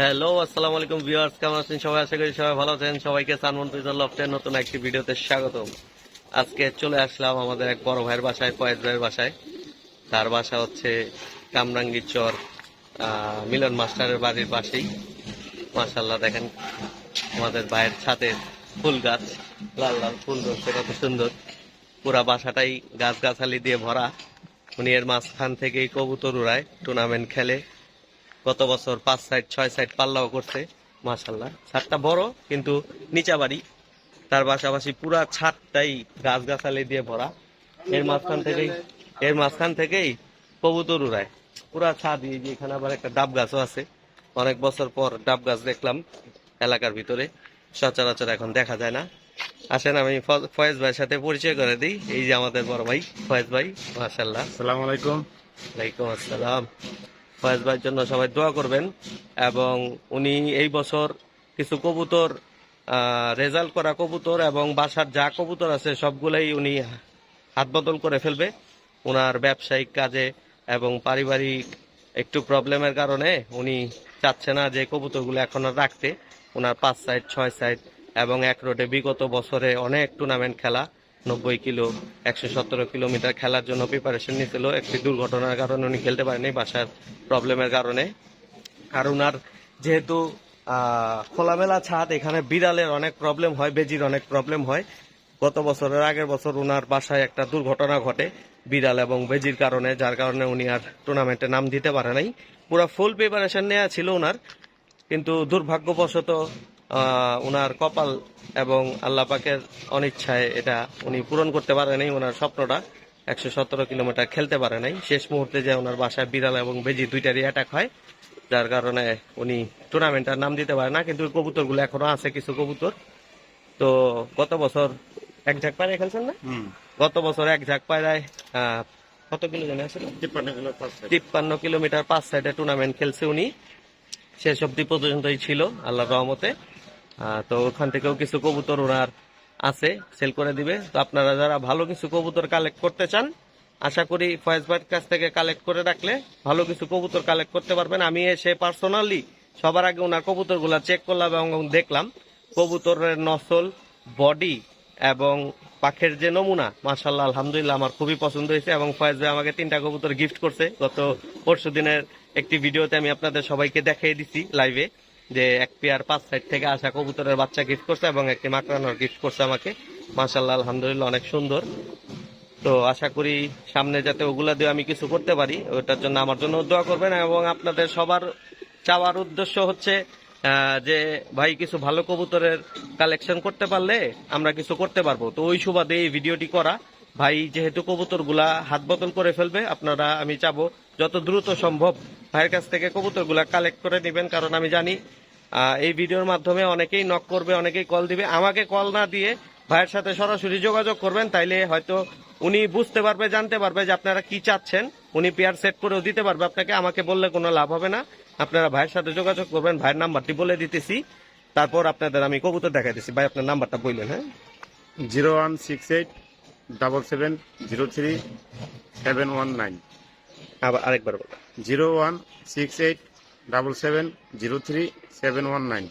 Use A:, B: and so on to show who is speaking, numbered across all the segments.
A: Hello, আসসালামু আলাইকুম viewers, কেমন আছেন সবাই? আশা করি সবাই ভালো আছেন। সবাইকে সানমন্ত্রী লফটের নতুন একটি ভিডিওতে স্বাগতম। আজকে চলে আসলাম আমাদের এক বড় ভাইয়ের বাসায়, ফয়েজ ভাইয়ের বাসায়। তার বাসা হচ্ছে কামরাঙ্গীর চর মিলন মাস্টারের বাড়ির পাশেই। মাশাল্লাহ দেখেন আমাদের ভাইয়ের ছাদে ফুল গাছ। লাল লাল ফুল ধরছে, কত সুন্দর। পুরা বাসাটাই গাছ গাছালি দিয়ে ভরা। উনি এর মাঝখান থেকেই কবুতর উড়ায় টুর্নামেন্ট খেলে। গত বছর পাঁচ সাইড ছয় সাইড পাল্লাও করছে মাশাল্লাহ ছাদটা বড় কিন্তু নিচা বাড়ি। তার পাশাপাশি পুরা ছাদটাই গাছ গাছালি দিয়ে ভরা। এর মাঝখান থেকেই এর মাঝখান থেকেই কবুতর উড়ায়। পুরা ছাদ এখানে আবার একটা ডাব গাছও আছে। অনেক বছর পর ডাব গাছ দেখলাম এলাকার ভিতরে। সচরাচর এখন দেখা যায় না। আসেন আমি ফয়েজ ভাইয়ের সাথে পরিচয় করে দিই। এই যে আমাদের বড় ভাই ফয়েজ ভাই মাশাল্লাহ
B: আসসালামু আলাইকুম।
A: ওয়ালাইকুম আসসালাম। ফয়েজ ভাইয়ের জন্য সবাই দোয়া করবেন এবং উনি এই বছর কিছু কবুতর রেজাল্ট করা কবুতর এবং বাসার যা কবুতর আছে সবগুলাই উনি হাত বদল করে ফেলবে। ওনার ব্যবসায়িক কাজে এবং পারিবারিক একটু প্রবলেমের কারণে উনি চাচ্ছে না যে কবুতরগুলো এখন আর রাখতে। ওনার পাঁচ সাইড ছয় সাইড এবং এক রোডে বিগত বছরে অনেক টুর্নামেন্ট খেলা। নব্বই কিলো, একশো সতেরো কিলোমিটার খেলার জন্য প্রিপারেশন নিয়েছিল। একটি দুর্ঘটনার কারণে উনি খেলতে পারেনি বাসার প্রবলেমের কারণে। আর উনার যেহেতু খোলামেলা ছাদ, এখানে বিড়ালের অনেক প্রবলেম হয়, বেজির অনেক প্রবলেম হয়। গত বছরের আগের বছর উনার বাসায় একটা দুর্ঘটনা ঘটে বিড়াল এবং বেজির কারণে, যার কারণে উনি আর টুর্নামেন্টে নাম দিতে পারে নাই। পুরো ফুল প্রিপারেশন নেওয়া ছিল উনার, কিন্তু দুর্ভাগ্যবশত উনার কপাল এবং আল্লাহ পাকের অনিচ্ছায় এটা উনি পূরণ করতে পারে নাই ওনার স্বপ্নটা একশো সতেরো কিলোমিটার খেলতে পারে নাই। শেষ মুহূর্তে যে ওনার বাসায় বিড়াল এবং বেজি দুইটারই অ্যাটাক হয় যার কারণে উনি টুর্নামেন্টের নাম দিতে পারে না কিন্তু কবুতরগুলো এখনও আছে কিছু কবুতর। তো গত বছর এক ঝাঁক পায়রায় খেলছেন না? গত বছর এক ঝাঁক পায়রায় আহ, কত কিলো জানে আছে?
B: তিপ্পান্ন
A: কিলোমিটার পাঁচ সাইডে টুর্নামেন্ট খেলছে উনি। শেষ অব্দি পর্যন্তই ছিল আল্লাহর রহমতে। তো ওখান থেকেও কিছু কবুতর ওনার আছে সেল করে দিবে। তো আপনারা যারা ভালো কিছু কবুতর কালেক্ট করতে চান, আশা করি ফয়েজ ভাইয়ের কাছ থেকে কালেক্ট করে রাখলে ভালো কিছু কবুতর কালেক্ট করতে পারবেন। আমি এসে পার্সোনালি সবার আগে ওনার কবুতরগুলা চেক করলাম এবং দেখলাম। কবুতরের নসল বডি এবং পাখের যে নমুনা মাশাল্লাহ আলহামদুলিল্লাহ আমার খুবই পছন্দ হয়েছে এবং ফয়েজ ভাই আমাকে তিনটা কবুতর গিফট করছে। গত পরশু দিনের একটি ভিডিওতে আমি আপনাদের সবাইকে দেখিয়ে দিছি লাইভে যে এক পেয়ার পাঁচ সাইড থেকে আসা কবুতরের বাচ্চা গিফট করছে এবং একটি মাকড়ানোর গিফট করছে আমাকে। মাশাল্লাহ আলহামদুলিল্লাহ অনেক সুন্দর। তো আশা করি সামনে যাতে ওগুলা দিয়ে আমি কিছু করতে পারি, ওটার জন্য আমার জন্য দোয়া করবেন এবং আপনাদের সবার চাওয়ার উদ্দেশ্য হচ্ছে যে ভাই কিছু ভালো কবুতরের কালেকশন করতে পারলে আমরা কিছু করতে পারব। তো ওই সুবাদে এই ভিডিওটি করা। ভাই, যেহেতু কবুতরগুলা হাত বদল করে ফেলবে, আপনারা, আমি চাবো যত দ্রুত সম্ভব ভাইয়ের কাছ থেকে কবুতরগুলা কালেক্ট করে নেবেন, কারণ আমি জানি এই ভিডিওর মাধ্যমে অনেকেই নক করবে, অনেকেই কল দিবে। আমাকে কল না দিয়ে ভাইয়ের সাথে সরাসরি যোগাযোগ করবেন, তাইলে হয়তো উনি বুঝতে পারবে, জানতে পারবে যে আপনারা কি চাচ্ছেন। উনি পেয়ার সেট করেও দিতে পারবে আপনাকে, আমাকে বললে কোনো লাভ হবে না। আপনারা ভাইয়ের সাথে যোগাযোগ করবেন, ভাইয়ের নাম্বারটি বলে দিতেছি। তারপর আপনাদের আমি কবুতর দেখা দিচ্ছি ভাই, আপনার নাম্বারটা বললেন হ্যাঁ?
B: Zero one six eight, double seven, zero three, seven one nine.
A: আবার আরেকবার বলুন
B: zero one six eight double seven zero three seven one nine.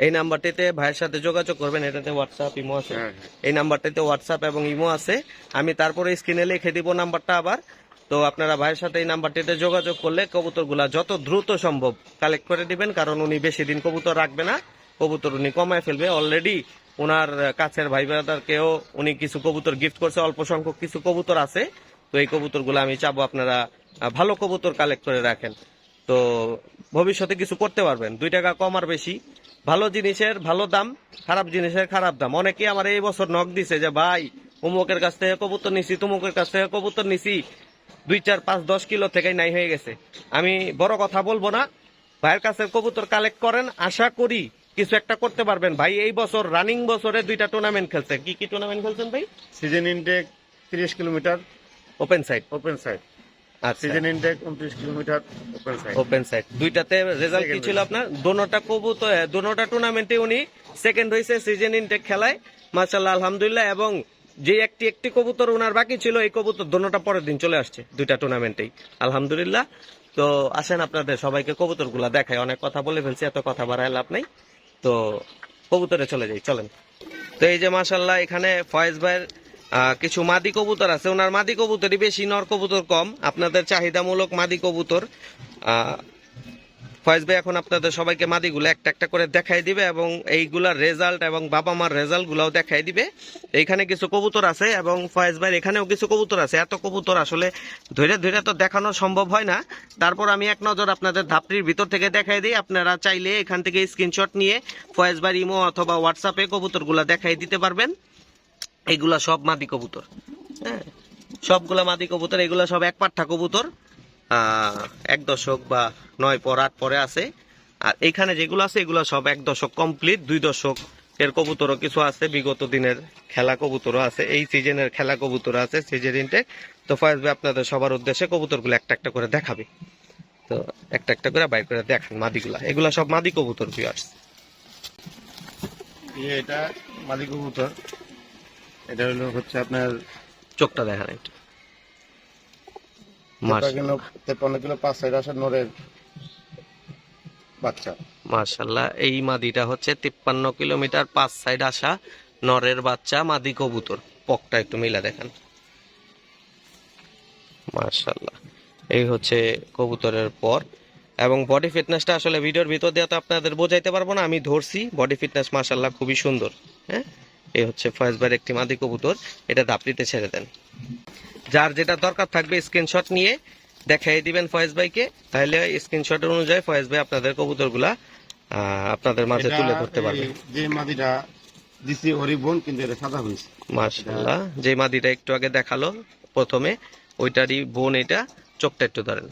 A: এই নাম্বারটিতে ভাইয়ের সাথে যোগাযোগ করবেন এটাতে হোয়াটসঅ্যাপ ইমো আছে।
B: হ্যাঁ, হ্যাঁ।
A: এই নাম্বারটিতে হোয়াটসঅ্যাপ এবং ইমো আছে। আমি তারপরে স্ক্রিনে লিখে দিব নাম্বারটা আবার। তো আপনারা ভাইয়ের সাথে এই নাম্বারটিতে যোগাযোগ করলে কবুতরগুলা যত দ্রুত সম্ভব কালেক্ট করে দিবেন কারণ উনি বেশি দিন কবুতর রাখবে না। কবুতর উনি কমায় ফেলবে। অলরেডি ওনার কাছের ভাই ব্রাদারকেও উনি কিছু কবুতর গিফট করছে। অল্প সংখ্যক কিছু কবুতর আছে। তো এই কবুতরগুলো আমি চাবো আপনারা ভালো কবুতর কালেক্ট করে রাখেন। তো ভবিষ্যতে কিছু করতে পারবেন। দুই টাকা কম আর বেশি। ভালো জিনিসের ভালো দাম খারাপ জিনিসের খারাপ দাম। অনেকেই আমার এই বছর নখ দিছে যে ভাই অমুকের কাছ থেকে কবুতর নিছি তুমুকের কাছ থেকে কবুতর নিছি। দুই চার পাঁচ দশ কিলো থেকে নাই হয়ে গেছে। আমি বড় কথা বলব না। ভাইয়ের কাছে কবুতর কালেক্ট করেন। আশা করি কিছু একটা করতে পারবেন। ভাই এই বছর রানিং বছরে দুইটা টুর্নামেন্ট খেলছে কি কি টুর্নামেন্ট খেলছেন ভাই?
B: সিজন ইনটেক তিরিশ kilometre.
A: Open side
B: open side season intake উনত্রিশ kilometre open side
A: open side দুইটাতে রেজাল্ট কি ছিল আপনার? দোনোটা কবুতর দোনোটা টুর্নামেন্টে উনি সেকেন্ড হয়েছে সিজন ইনটেক খেলায়। মাশাল্লাহ আলহামদুলিল্লাহ এবং যে একটি একটি কবুতর ওনার বাকি ছিল এই কবুতর দোনোটা পরের দিন চলে আসছে দুইটা টুর্নামেন্টেই আলহামদুলিল্লাহ। তো আসেন আপনাদের সবাইকে কবুতরগুলা দেখায় অনেক কথা বলে ফেলছি এত কথা বাড়ায় লাভ নেই। তো কবুতরে চলে যাই চলেন। তো এই যে মাসাল্লাহ এখানে ফয়েজ ভাইয়ের কিছু মাদি কবুতর আছে। ওনার মাদি কবুতরই বেশি, নর কবুতর কম। আপনাদের চাহিদামূলক মাদি কবুতর। ফয়েজ ভাই, এখন আপনাদের সবাইকে মাদিগুলো একটা একটা করে দেখাই দিবে এবং এইগুলার রেজাল্ট এবং বাবা মার রেজাল্ট গুলাও দেখাই দিবে। এইখানে কিছু কবুতর আছে এবং ফয়েজ ভাই এখানেও কিছু কবুতর আছে। এত কবুতর আসলে ধৈরে ধরে তো দেখানো সম্ভব হয় না। তারপর আমি এক নজর আপনাদের ধাপড়ির ভিতর থেকে দেখাই দিই। আপনারা চাইলে এখান থেকে স্ক্রিনশট নিয়ে ফয়েজ ভাই ইমো অথবা হোয়াটসঅ্যাপে কবুতরগুলা দেখাই দিতে পারবেন। এইগুলা সব মাদি কবুতর। হ্যাঁ সবগুলা মাদি কবুতর, এগুলা সব এক পাঠা কবুতর। এক দশক বা নয় পর আট পরে আছে। আর এখানে যেগুলো আছে, এগুলো সব এক দশক কমপ্লিট দুই দশক এর কবুতরও কিছু আছে। বিগত দিনের খেলা কবুতরও আছে। এই সিজনের খেলা কবুতর আছে সিজন ইনটেক তো ভাই, আপনাদের সবার উদ্দেশ্যে কবুতরগুলো একটা একটা করে দেখাবে। তো একটা একটা করে বাইর করে দেখান মাদিগুলা। এগুলা সব মাদি কবুতর ভিউয়ার্স
B: এটা মাদি কবুতর। এটা হলো হচ্ছে আপনার
A: চোখটা দেখান একটু।
B: কিলো তেপান্ন কিলো পাঁচ সাইড আসা নরের বাচ্চা।
A: মার্শাল্লাহ এই মাদিটা হচ্ছে তিপ্পান্ন কিলোমিটার পাঁচ সাইড আসা নরের বাচ্চা মাদি কবুতর। পকটা একটু মিলা দেখেন। মার্শাল্লাহ এই হচ্ছে কবুতরের পর। এবং বডি ফিটনেসটা আসলে ভিডিওর ভিতর দিয়ে তো আপনাদের বোঝাইতে পারব না আমি ধরছি। বডি ফিটনেস মার্শাল্লাহ খুবই সুন্দর হ্যাঁ? এই হচ্ছে ফয়েজবার একটি মাদি কবুতর এটা দাপড়িতে ছেড়ে দেন। যার যেটা দরকার থাকবে স্ক্রিনশট নিয়ে দেখাই দিবেন ফয়েজ ভাইকে তাহলে স্ক্রিনশট অনুযায়ী ফয়েজ ভাই আপনাদের কবুতরগুলা আপনাদের মাঝে তুলে ধরতে পারবে।
B: যে মাদিটা দিছি ওরই বোন কিন্তু এটা সাদা হয়েছে।
A: মাশাল্লাহ যে মাদিটা একটু আগে দেখাল প্রথমে ওইটারই বোন এটা চোখটা একটু ধরেন।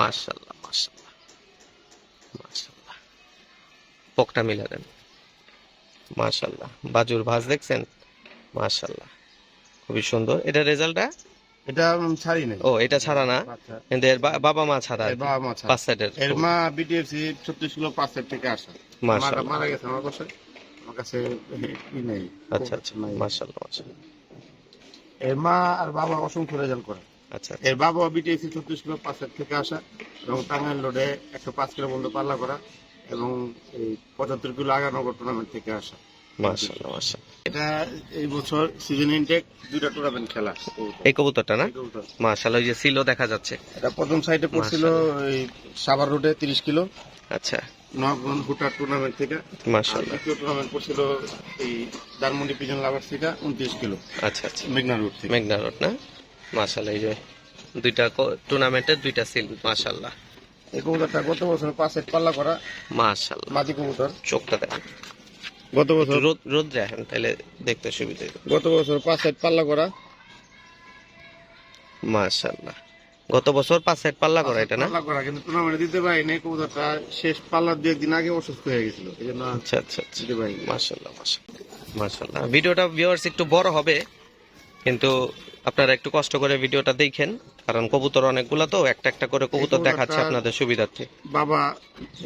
A: মাশাল্লাহ মাশাল্লাহ মাশাল্লাহ পকটা মিলা দেন মাশাল্লাহ বাজুর ভাজ দেখছেন? মাশাল্লাহ খুবই সুন্দর। এটা রেজাল্টটা?
B: এটা ছাড়ি নাই।
A: ও এটা ছাড়া না? কিন্তু এর বাবা মা ছাড়া
B: বাবা মা ছাড়া।
A: পাঁচ সাইডের।
B: এর মা বিটিএফসি ছত্রিশ কিলো পাঁচ সাইড থেকে আসা। মাটা
A: মাশাল্লাহ
B: মারা গেছে আমার কাছে আমার কাছে ই নেই।
A: আচ্ছা আচ্ছা।
B: নাই।
A: মাশাল্লাহ মাশাল্লাহ
B: এর মা আর বাবা অসংখ্য রেজাল্ট করে।
A: আচ্ছা
B: এর বাবা বিটিএসি ছত্রিশ কিলো পাঁচ সাইড থেকে আসা এবং টাঙ্গাইল রোডে একশো পাঁচ কিলো বন্ধু পাল্লা করা। এবং এই পঁচাত্তর কিলো আগানগর টুর্নামেন্ট থেকে আসা। এটা এই বছর সিজন ইনটেক দুইটা টুর্নামেন্ট খেলা।
A: এই কবুতরটা না? ওই যে সিলো দেখা যাচ্ছে।
B: এটা প্রথম সাইডে পড়ছিল সাভার রোডে কিলো।
A: আচ্ছা।
B: নগন হুটার টুর্নামেন্ট থেকে। দ্বিতীয় টুর্নামেন্ট পড়ছিল এই দারমন্ডি পিজন লাভার্স থেকে উনত্রিশ কিলো।
A: আচ্ছা আচ্ছা।
B: মেঘনা রোড থেকে।
A: মেঘনা রোড না? এই যে দুইটা টুর্নামেন্টের দুইটা সিল মাশাল্লাহ
B: এই কবুতরটা গত বছর পাঁচ সেট পাল্লা করা
A: মাশাল্লাহ
B: মাঝি কবুতর।
A: চোখটা দেখেন।
B: গত বছর
A: রোদ রোদ দেখেন তাহলে দেখতে সুবিধা
B: গত বছর পাঁচ সেট পাল্লা করা।
A: মাশাল্লাহ গত বছর পাঁচ সাইড পাল্লা করা এটা না?
B: পাল্লা করা কিন্তু টুর্নামেন্টে দিতে পারিনি। কবুতরটা শেষ পাল্লার দু একদিন আগে অসুস্থ হয়ে গেছিল। এই জন্য
A: আচ্ছা আচ্ছা আচ্ছা।
B: দিতে পারিনি।
A: মাশাল্লাহ মাশাল্লাহ মাশাল্লাহ ভিডিওটা ভিউয়ার্স একটু বড় হবে কিন্তু আপনারা একটু কষ্ট করে ভিডিওটা দেখেন কারণ কবুতর অনেকগুলো তো একটা একটা করে কবুতর দেখাচ্ছে আপনাদের সুবিধার্থে।
B: বাবা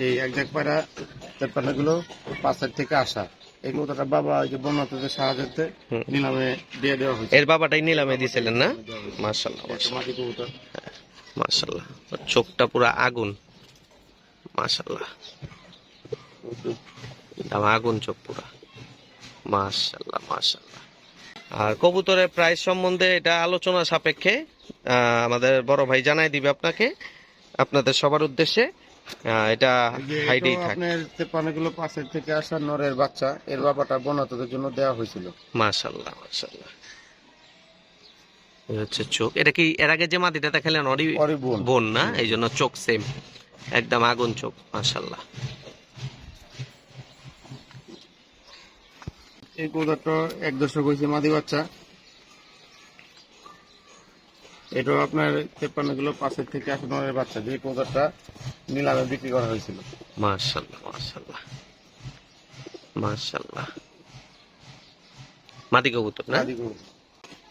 B: এই এক জায়গা গুলো পাঁচ থেকে আসা। এই কবুতরটা বাবা ওই যে বন্যাতে সাহায্যে নিলামে দিয়ে দেওয়া হয়েছে।
A: এর বাবাটাই নিলামে দিয়েছিলেন না?
B: মাটি কবুতর।
A: চোখটা পুরো আগুন। আগুন চোখ পুরা। আর কবুতরের প্রাইস সম্বন্ধে এটা আলোচনা সাপেক্ষে আমাদের বড় ভাই জানাই দিবে আপনাকে আপনাদের সবার উদ্দেশ্যে এটা হাইডেই থাকে।
B: আপনার কিলো থেকে আসা নরের বাচ্চা এর বাবাটা বন্যাতদের জন্য দেওয়া হয়েছিল।
A: মাশাল্লাহ এই হচ্ছে চোখ। এটা কি এর আগে যে মাটিটা দেখালেন
B: পরে বোন।
A: না? এই জন্য চোখ সেম একদম আগুন চোখ মাশাল্লাহ।
B: এই কবুতরটা এক দশক হয়েছে মাদি বাচ্চা। এটাও আপনার তেপান্ন কিলো পাঁচের থেকে বাচ্চা যে কবুতরটা নিলামে বিক্রি করা হয়েছিল।
A: মাশাল্লাহ মাশাল্লাহ মাশাল্লাহ মাদি কবুতর না?
B: মাদি কবুতর।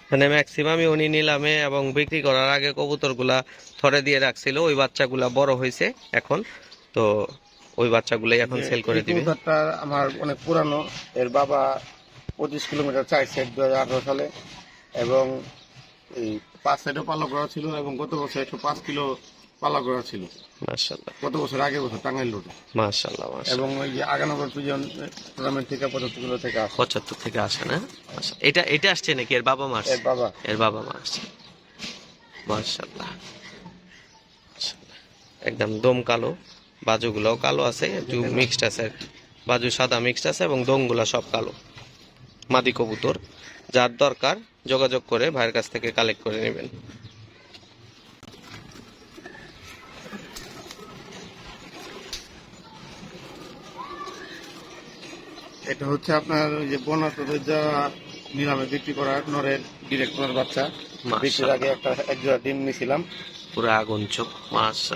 A: মানে ম্যাক্সিমামই উনি নিলামে এবং বিক্রি করার আগে কবুতরগুলা থরে দিয়ে রাখছিল ওই বাচ্চাগুলা বড় হয়েছে এখন। তো ওই বাচ্চাগুলাই এখন সেল করে দিবে।
B: কবুতরটা আমার অনেক পুরানো এর বাবা পঁচিশ কিলোমিটার চার সেট দু হাজার আঠারো সালে। এবং এই পাঁচ সাইডে পাল্লা করা ছিল এবং গত বছর একশো পাঁচ কিলো পাল্লা করা ছিল গত বছর আগে বছর টাঙ্গাইল রোডে।
A: মাশাল্লাহ
B: এবং ওই যে আগানগর পিজন টুর্নামেন্ট থেকে পঁচাত্তর কিলো থেকে আসে।
A: পঁচাত্তর থেকে আসে না? এটা এটা আসছে নাকি? এর বাবা মা
B: এর বাবা।
A: এর বাবা মা আসছে। মাশাল্লাহ একদম দম কালো। বাজুগুলোও কালো আছে। একটু মিক্সড আছে। বাজু সাদা মিক্সড আছে এবং দমগুলা সব কালো। মাদি কবুতর যার দরকার যোগাযোগ করে ভাইয়ের কাছ থেকে কালেক্ট করে নেবেন।
B: এটা হচ্ছে আপনার ওই যে বনাতদের যা নিলামে বিক্রি করা নরের ডিরেক্টরের বাচ্চা। বিক্রির আগে একটা এক জোড়া ডিম নিয়েছিলাম
A: পুরো আগুন চোখ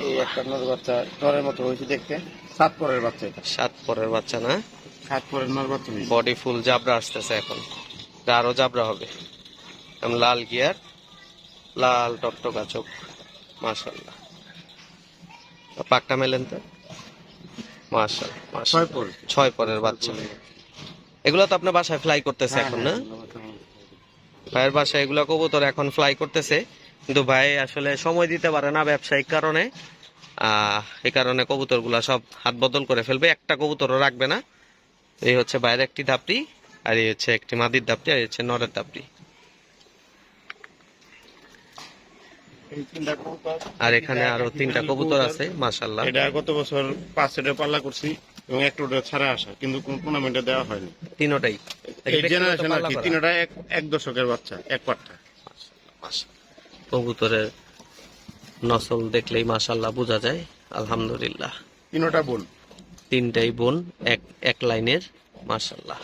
B: এই একটা নর বাচ্চা নরের মতো হয়েছে দেখতে। সাত পরের বাচ্চা এটা।
A: সাত পরের বাচ্চা না? বডি ফুল জাবরা আসতেছে এখন। আরও জাবরা হবে। লাল গিয়ার লাল টকটকা চোখ মাশাল্লাহ পাকটা মেলেন তো? মাশাল
B: ছয়
A: পরের। বাচ্চা। এগুলো তো আপনার বাসায় ফ্লাই করতেছে এখন না? ভাইয়ের বাসায় এগুলো কবুতর এখন ফ্লাই করতেছে। কিন্তু ভাই আসলে সময় দিতে পারে না ব্যবসায়িক কারণে। আহ এই কারণে কবুতরগুলো সব হাত বদল করে ফেলবে। একটা কবুতরও রাখবে না। এই হচ্ছে বাইরে একটি দাপড়ি আর এই হচ্ছে একটি মাদির দাপড়ি আর এই হচ্ছে নরের
B: কবুতর
A: আর এখানে আরও তিনটা কবুতর আছে মাশাল্লাহ
B: এটা গত বছর পাঁচ সেটের পাল্লা করছি এবং ওটা ছাড়া আসা কিন্তু কোন টুর্নামেন্টে দেওয়া হয়নি।
A: তিনোটাই।
B: এই জেনারেশন আর কি তিনটা এক এক দশকের বাচ্চা এক পাট্টা।
A: কবুতরের নসল দেখলেই মাশাল্লাহ বোঝা যায় আলহামদুলিল্লাহ।
B: তিনটা বোন
A: তিনটাই বোন এক এক লাইনের মাশাল্লাহ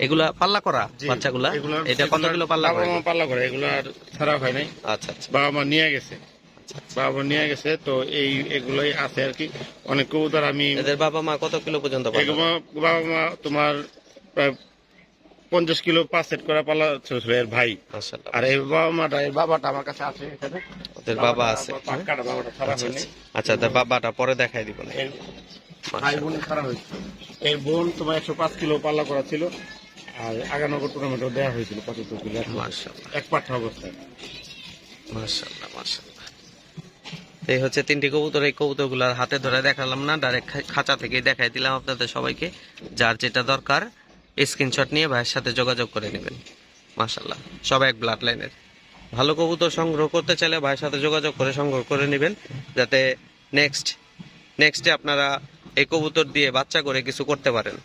A: এগুলা পাল্লা করা বাচ্চাগুলা? এটা কত কিলো পাল্লা
B: বাবা মা পাল্লা করা এগুলা আর ছাড়া হয় নাই।
A: আচ্ছা আচ্ছা।
B: বাবা মা নিয়ে গেছে।
A: আচ্ছা, আচ্ছা।
B: বাবা মা নিয়ে গেছে তো এই এগুলোই আছে আর কি। অনেক কবুতর আমি
A: এদের বাবা মা কত কিলো পর্যন্ত
B: বাবা মা তোমার প্রায় পঞ্চাশ কিলো পাঁচ সেট করা পাল্লা ছিল এর ভাই। আর এই বাবা মাটা এর বাবাটা আমার কাছে আছে এখানে।
A: ওদের বাবা আছে হ্যাঁ?
B: বাবাটা
A: আচ্ছা আচ্ছা। আচ্ছা তার বাবাটা পরে দেখাই দিব না
B: ভাই বোন ছাড়া হয়েছে। এর বোন তোমার একশো পাঁচ কিলো পাল্লা করা ছিল আর আগানগর টুর্নামেন্টও দেওয়া হয়েছিল পঁচাত্তর কিলো। এক- পাঠা অবস্থায়।
A: মাশাল্লাহ মাশাল্লাহ এই হচ্ছে তিনটি কবুতর এই কবুতরগুলোর হাতে ধরে দেখালাম না ডাইরেক্ট খাঁচা থেকেই দেখাই দিলাম আপনাদের সবাইকে যার যেটা দরকার স্ক্রিনশট নিয়ে ভাইয়ের সাথে যোগাযোগ করে নেবেন। মাশাল্লাহ সব এক ব্লাড লাইনের ভালো কবুতর সংগ্রহ করতে চাইলে ভাইয়ের সাথে যোগাযোগ করে সংগ্রহ করে নেবেন, যাতে নেক্সট নেক্সটে আপনারা এই কবুতর দিয়ে বাচ্চা করে কিছু করতে পারেন।